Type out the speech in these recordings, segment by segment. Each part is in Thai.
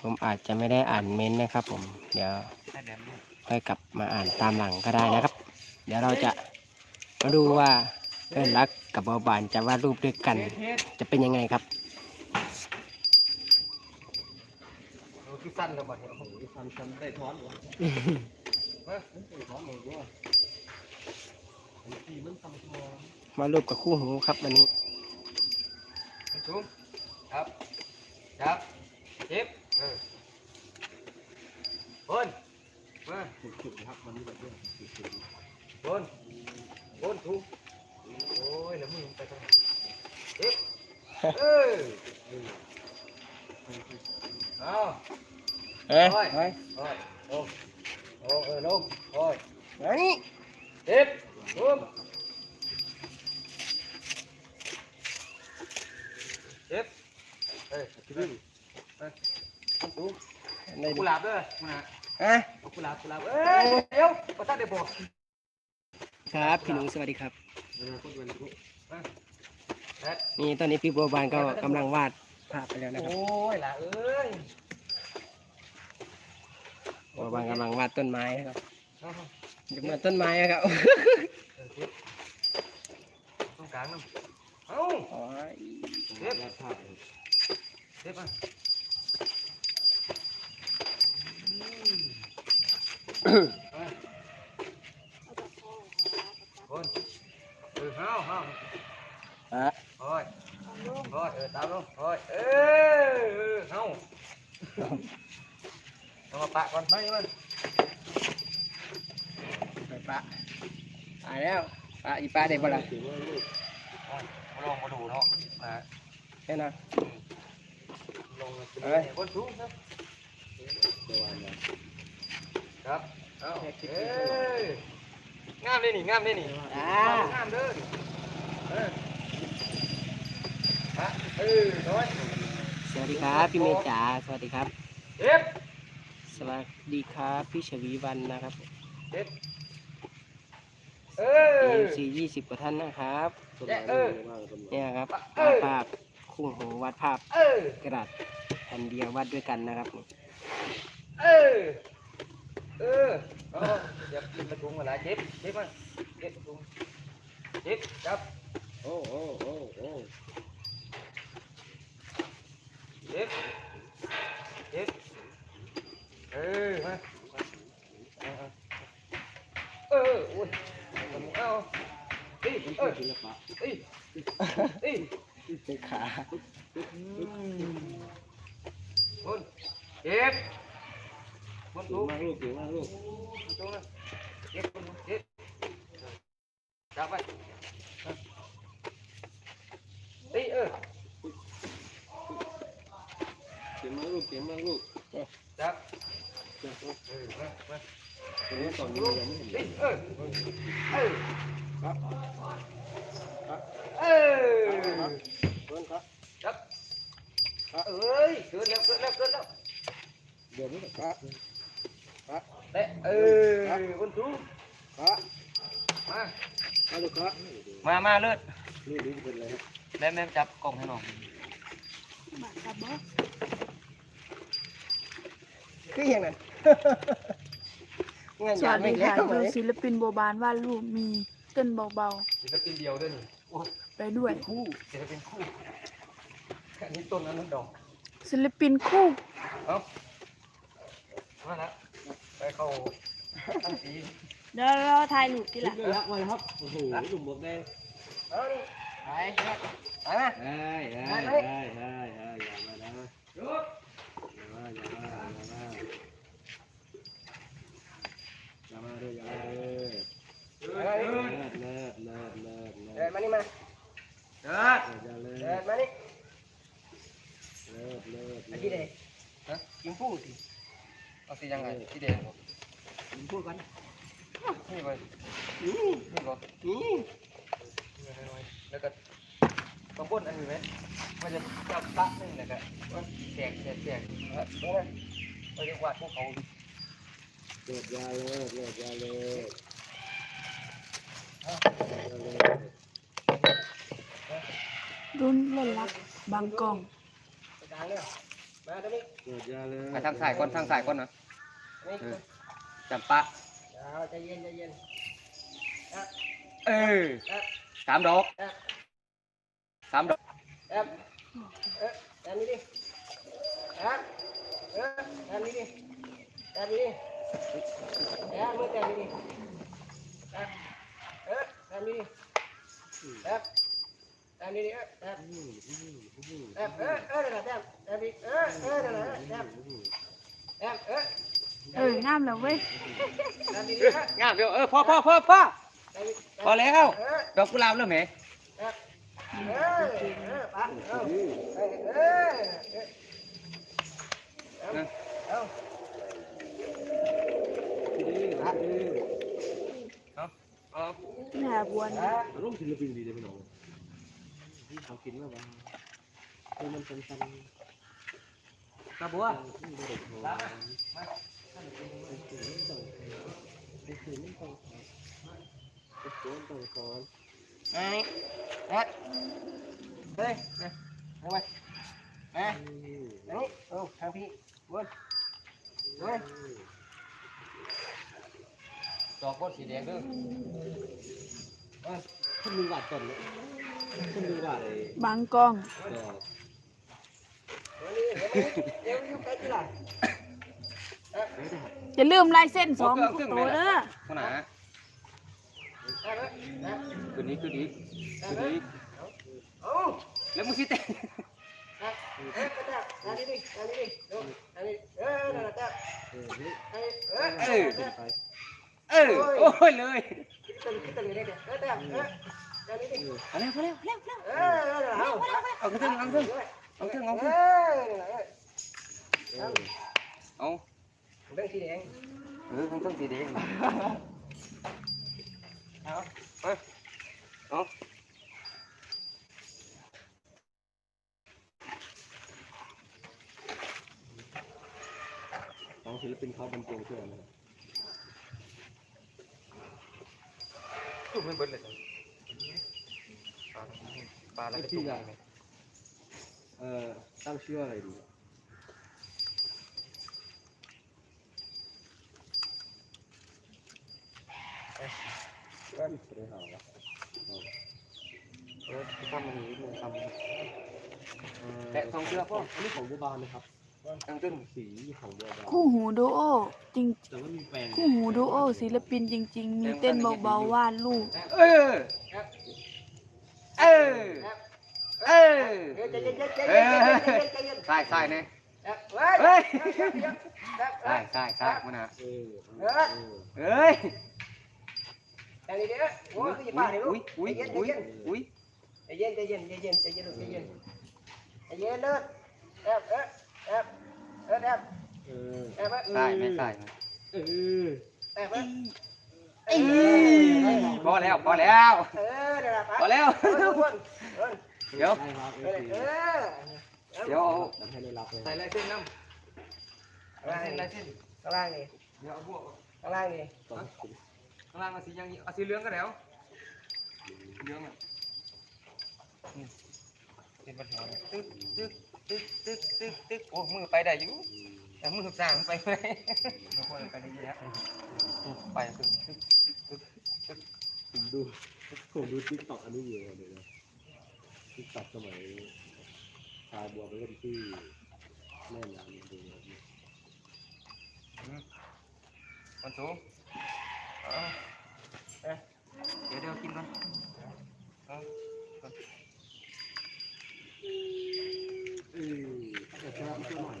ผมอาจจะไม่ได้อ่านเม้นนะครับผมเดี๋ยวค่อยกลับมาอ่านตามหลังก็ได้นะครับ เดี๋ยวเราจะมาดูว่าเพื่อนรักกับเบาบานจะวาดรูปด้วยกัน จะเป็นยังไงครับคือสั้นแล้วบัดนี้โอ้โหสั้นสั้นได้ถอนบ่มาถอนหมดบ่อันนี้มันทำตัวมารูปกับคู่หูครับวันนี้ครับจับ เจ็บเออบนมาสุดๆครับมันนี่แบบนี้บนบนถูกโอ้ยแล้วมึงไปทางไหนเจ็บเออเอาเอ้ยโอ้ยเฮ้ยโอ้ยลงโอ้เออลงโอ้ยมานี่เจ็บลงเจ็บเฮ้ย ในเฮ้ยดูอะไรกุหลาบด้วยมึงนะอะกุหลาบกุหลาบเอ้ยเดี๋ยวก็ตั้งได้บอกครับพี่หนูสวัสดีครับนี่ตอนนี้พี่บัวบานก็กำลังวาดภาพไปแล้วนะครับโอ้ยล่ะเอ้ยบัวบานกำลังวาดต้นไม้ครับเอาจะเหมือนต้นไม้ครับเอองกางนั่นเอ้าเจ็บเจ็บอะเอา คนเออเฮาเฮาอะโอ้ยโอ้ยเออตามลงโอ้ยเออเออเฮาเอามาปะก่อนไม่มันไปปะตายแล้วปะอีปลาได้บ่ล่ะมาลองมาดูเนาะนะแค่นั้นลงมาเอ้ยบนสูงครับ ครับเอาเอ้ยงามเลยนี่งามเลยนี่อ่างามเด้อเออฮะเออน้อยสวัสดีครับพี่เมย์จ๋าสวัสดีครับเจ็บสวัสดีครับพี่ชวีวันนะครับเจ็บเอเออซียี่สิบกว่าท่านนะครับแจ๊ะเออเนี่ยครับเอวาอดภาพคู่หูวาดภาพเออกระดาษแผ่นเดียววาดด้วยกันนะครับนี่เออ เออเอาเจ็บกินประทุงมาละเจ็บเจ็บมั้ยเจ็บประทุงเจ็บจับโอ้โอ้โอ้โอ้ เจ็บเจ็บเออมาเอาเอาเออโอ้ยเอาเอ้ยเออ ศิลปะ เอ้ยเอ้ย เป็นขา บนเจ็บบน เก่ ถู ง ก มากลูกเก่งมากลูก ตรงนั้นเจ็บบนเจ็บ จับไปเอ้ยเออเก่งมากลูกเก่งมากลูกจับจ้ะเออมามาตรงนี้ตอนนี้ยังไม่เห็นเลเอ้ยยเออเออครับครับเออเพื่อนครับจับเอ้ยเกินแล้วเกินแล้วเกินแล้วเดี๋ยวนี้ครับเตะเออบนถูกครับมา มาลูกครับมามาเลิศนี่นี่เป็นอะไรครับแม่แม่จับกล่องให้หน่อยคืออย่างนั้นเงินสยาวันสไม่ดีแล้ค่ะวเลดูยศิลปินโบบานวาดรูปมีเต้นเบาศิลปินเดียวด้วยนี่โอ้ๆไปด้วย คู่ศิลปินคู่อันนี้ต้นนั้นนั่นดอก ศิลปินคู่เอ้ามาละไปเข้าตั้งสี เดี๋ยวเราถ่ายรูปทีหลังรักไว้ครับโอ้โหดุ่มบวกแดงเอาดิไปไปมาได้ได้ได้ได้ได้อย่ามานะหยุดอย่ามาอย่ามาอย่ามาอย่ามาเลยอย่ามาเลยเดินเลิศเลิศเลิศเลิศเดินมานี่มาเดินอย่าเลยเดินมานี่เลิศเลิศอาทิตย์เดฮะกินฟูสิเอาสียังไงสีแดงเหรอพูดกัน นี่ไปนี่นี่เหรอนี่นี่น้อยๆแล้วก็กระปุ้นอันนี้ไหมมันจะจับปะนี่แหละก็มันแตกแตกแตกแล้วนี่นะมันจะวาดพวกเขาเลิศยาเลิศเลิศยาเลิศรุ่นเล่นรักบางกองไปกลางเลยมาตรงนี้เกิดยาเลยไปทางสายก่อนทางสายก่อนนะเออจำปะ เอาใจเย็นใจเย็นเออสามดอกสามดอกแอบเอ๊ะแอบนี่ดิแอบเอ๊ะแอบนี่ดิแอบนี่ดิแอบมือแอบนี่ดิแอบเอ๊ะแอบนี่ดิแอบแอบนี่ดิแอบแอบเอ๊ะเอ๊ะเดี๋ยวนะแอบแอบดิเอ๊ะเอ๊ะเดี๋ยวนะแอบแอบเอ๊ะ เอองามแล้วเว้ยแอบดิงามเดียวเออพอพอพอพอแอบดิพอแล้วเอ๊ะดอกกุหลาบเริ่มไหมเอ๊ะเอ๊ะเอ๊ะปะเอาเอ๊ะเอ๊ะเอ๊ะเอาเอาหาบัวนะร่มศิลปินดีเลยพี่น้องเขากินแล้วบ้างเออมันเป็นสันกระบัว ไอ้แอ๊ดเฮ้ยนะเอาไว้มาอันนี้โอ้ทางพี่วนวนดอกก้นสีแดงเด้อคนหนึ่งบาทก่อนเลยคนหนึ่งบาทเลยบางกล้องดอกวันนี้เดี๋ยวอยู่ใกล้ที่หลัง อย่าลืมลายเส้นสองตัวเด้อขนาดได้ไหมนะคืนนี้คืนนี้ได้คืนไหมนี้โอ้แล้วมึงสิเต้นเอ๊ะกระดาษอันนี้ดิอันนี้ดิดูอันนี้เออนั่นแหละจ้ะเออนี่อันนี้เออเออไปเออโอ้ยเลยคิดตึงคิดตึงเลยเนี่ยเออจ้ะเอออันนี้ดิเอาเร็วเอาเร็วเร็วเร็วเออเอาเอาขึ้นเอาขึ้นเอาขึ้นเอาเอขึ้นอเออเอา เรื่องสีแดงเออต้องต้องสีแดงเอาเอาน้องศิลปินเขาบรรจงเชื่อนะตู้ไม่เบิดเลยปลาแล้วก็ตุ้มเออตั้งชื่ออะไรดี เออทำมันนี้มึงทำแตะทองเชือกพ่ออันนี้ของโบัวบานนะครับตั้งตึ้งสีของโบัวบานคู่หูดูโอจริงแต่ว่ามีแปลงคู่หูดูโอศิลปินจริง ๆ มีเต้นเบาๆวาดรูปเออ เออ เออเดี๋ยวใช่ใช่เนี่ยเฮ้ยใช่ใช่ใช่มันนะเฮ้ย ใจเย็นโอ้ยอย่าป้าเลยลูอุ้กยอุ้ยใจเย็นใจอุ้ยเย็นอุ้ยใจเย็นใจเย็นใจเย็นใจเย็นใจเย็นใจเย็นเลิศแอบแอบแอบแอบแอบเออแอบใช่ไม่ใช่เออแอบพอแล้วพอแล้วเออเดี๋ยวพอแล้วเดี๋ยวเดี๋ยวได้ครับเอเอออเดี๋ยวเอาทำให้ได้รับเลยใส่ลายเส้นน้ำลายเส้นลายเส้นข้างล่างนี่เดี๋ยวเอาบวกข้างล่างนี่ต้อง ข้างล่างเอาสียังเอาสีเหลืองก็แล้วเหลืองอะเป็นปัญหาตึ๊กตึ๊กตึ๊กตึ๊กตึ๊กตึ๊กโอ้มือไปได้อยู่แต่มือสางไปไหมเราควรไปได้เยอะไปตึ๊กตึ๊กตึ๊กตึ๊กผมดูผมดูทิกตอกอันนี้อยู่เลยนะทิกตอกสมัยชายบัวไปเล่นที่แม่น้ำดูนะมันสูง เดี๋ยวเดี๋ยวกินก่อนเอาเออแต่ชนะตัวใหม่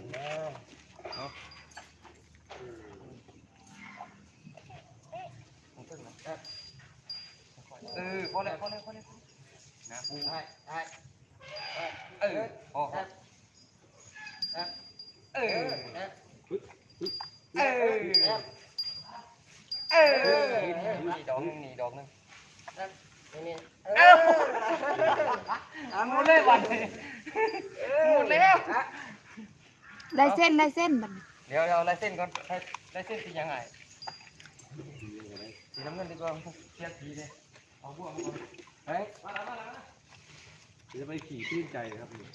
เออพอแล้วพอแล้วพอแล้วนะปูได้ได้เออพอแอบแอบเอเอออแอบเออแอบ เออนี่ดอกนึงนี่ดอกนึงนี่นี่เอ้าอะมดเลยวันนี้หมดแล้วลายเส้นลายเส้นบัดนี้เดี๋ยวเราลายเส้นก่อนลายเส้นสียังไงสีน้ำเงินดีกว่าเทียบสีเลยเอาพวกมาก่อนเฮ้ยมาแล้วมาแล้วจะไปขี่ชื่นใจครับนี่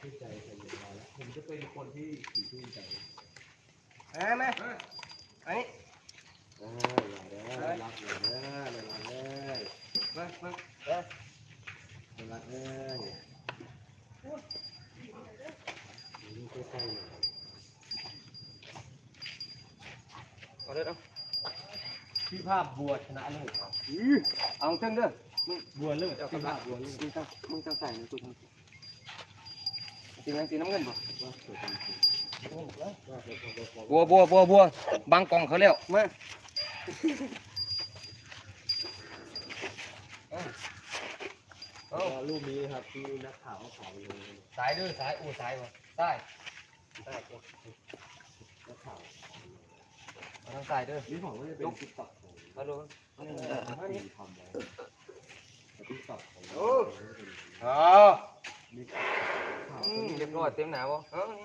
ชื่นใจกันอย่างไรแล้วผมจะเป็นคนที่ขี่ชื่นใจมามาอันนี้ อ่าอย่าเด้อรักอย่าเด้อเลยรักเอ้ยมามาเด้อเลยรักเอ้ยดูใกล้ๆหน่อยเอาเด้อเอาพี่ภาพบัวชนะเลิศครับเอาเทิงเด้อบัวเลิศพี่ภาพบัวเลิศมึงต้องมึงต้องใส่นะกูทำสีแดงสีน้ำเงินบ่ว่าสวยจริงๆว่าว่าว่าบัวบัวบัวบัวบังกล่องเขาแล้วมา ว่ารูปนี้ครับที่นักข่าวเขาขอลงสายเด้อสายอู้สายบ่สายได้กูนักข่าวเอาทางสายเด้อนี่ผมว่าจะเป็นติ๊กต็อกของมาดูที่ทำไว้ติ๊กต็อกของโอ้อ๋อนี่ข่าวอืมเรียบร้อยเต็มหนาบ่เอออืม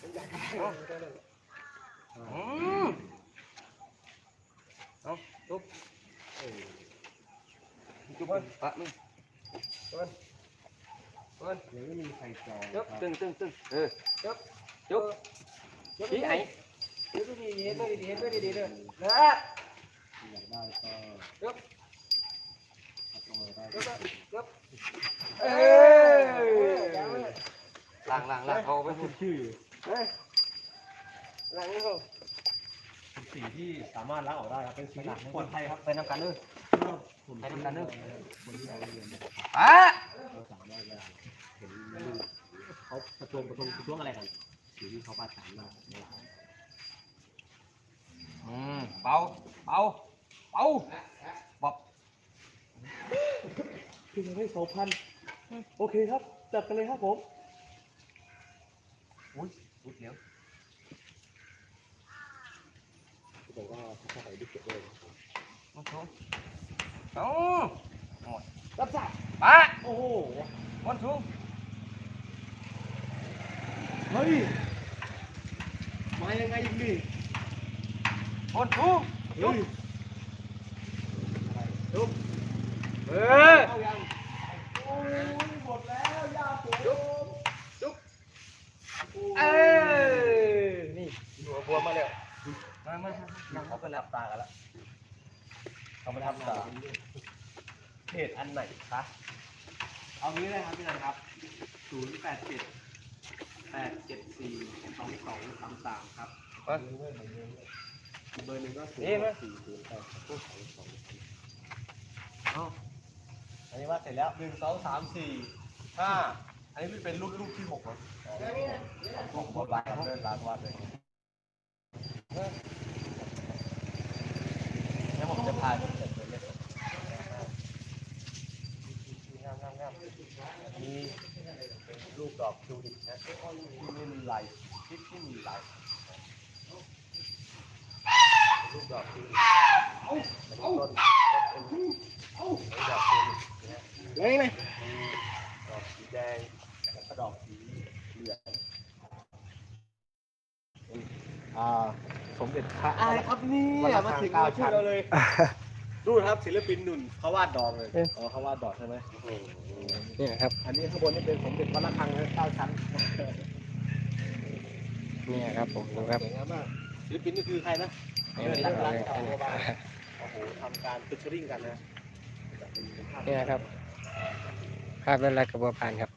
เอาจุ๊บเออจุ๊บเพิ่นปะมึ งเปิ้นยังไม่มีใครจองจุ๊บครับตึงตึงตึงเออจุ๊บจุ๊บจุ๊บชี้ไอ้จุ๊บดีๆเห็นด้ สีที่สามารถล้างออกได้ครับ เป็นสีที่ปลอดภัยครับไปนำกันเด้อผมให้น้ำกันเด้อคนที่เราเรียนเนี่ยปะเราสามารถได้เห็นลูกเขาประท้วงประท้วงประท้วงอะไรกันสีที่เขาประสานมาอืมเบาเบาเบาบ๊อบคือยังไม่สองพันโอเคครับ จัดกันเลยครับผมอุ้ยอุ้ยเดี๋ยว บอกว่าเขาเข้าไปด้วยเก็บเลยมาชมเอ้ารับทราบปะโอ้โหวันสูงเฮ้ยมายังไงอีกนี่วันสูงเฮ้ยเออเอายังโอ้ยหมดแล้วยาผมเออนี่บัวบัวมาแล้ว มามามาเขาไปหลับตากันแล้วเขามาทำตาเพจอันไหนคะเอางี้เลยครับพี่นันครับศูนย์แปดเจ็ดแปดเจ็ดสี่สองสองสามสามครับมาเบอร์หนึ่งก็ศูนนี่ย์มาสี่ศูนย์แปดสองสองเอาอันนี้ว่าเสร็จแล้วหนึ่งสองสามสี่ห้าอันนี้เป็นรุ่นลูกที่หกแล้วหกหมดร้านครับเดินร้านวัดเลยแล้วผมจะพาไปเสร็จเลย งามงามงาม อั นี้เป็นลูกดอกทิวลิปนะที่ไม่มีลายที่ที่มีลายลูกดอกทิวลิปเป็นต้นต้นเป็นลูกดอกทิวลิปนะเลยไหมดอกสีแดงแล้วก็ดอกสีเหลืองอ่าสมเด็จพระอะไรครับนี่มาถึงมาชื่อเราเลย ดูครับศิลปินหนุ่นเขาวาดดอกเลยอ๋อเขาวาดดอกใช่ไหมเนี่ยครับอันนี้ข้างบนนี่เป็นสมเด็จวัดระฆังนะเก้าชั้นเนี่ยครับผมดูครับสวยงามมากศิลปินนี่คือใครนะนี่เออรัรักกรัรักกอันนี้โอ้โหทำการฟิชเชอริงกันนะเนี่ยครับ ภาพเวลากระบวนการครับ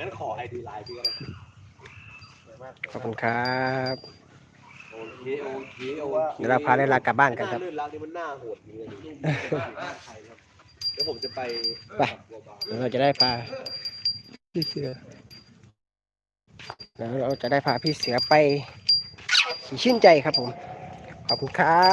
งั้นขอไอดีไลน์พี่ก็ได้ขอบคุณครับ โอเคโอเคโอเคเดี๋ยวเราพาได้ลากลับบ้านกันครับหลื่นรักนี่มันหน้าโหดจริงเลยใครครับเดี๋ยวผมจะไปไปบัวบานเดี๋ยวเราจะได้พาพี่เสือแล้วเราจะได้พาพี่เสือไปขี่ชื่นใจครับผม ขอบคุณครับ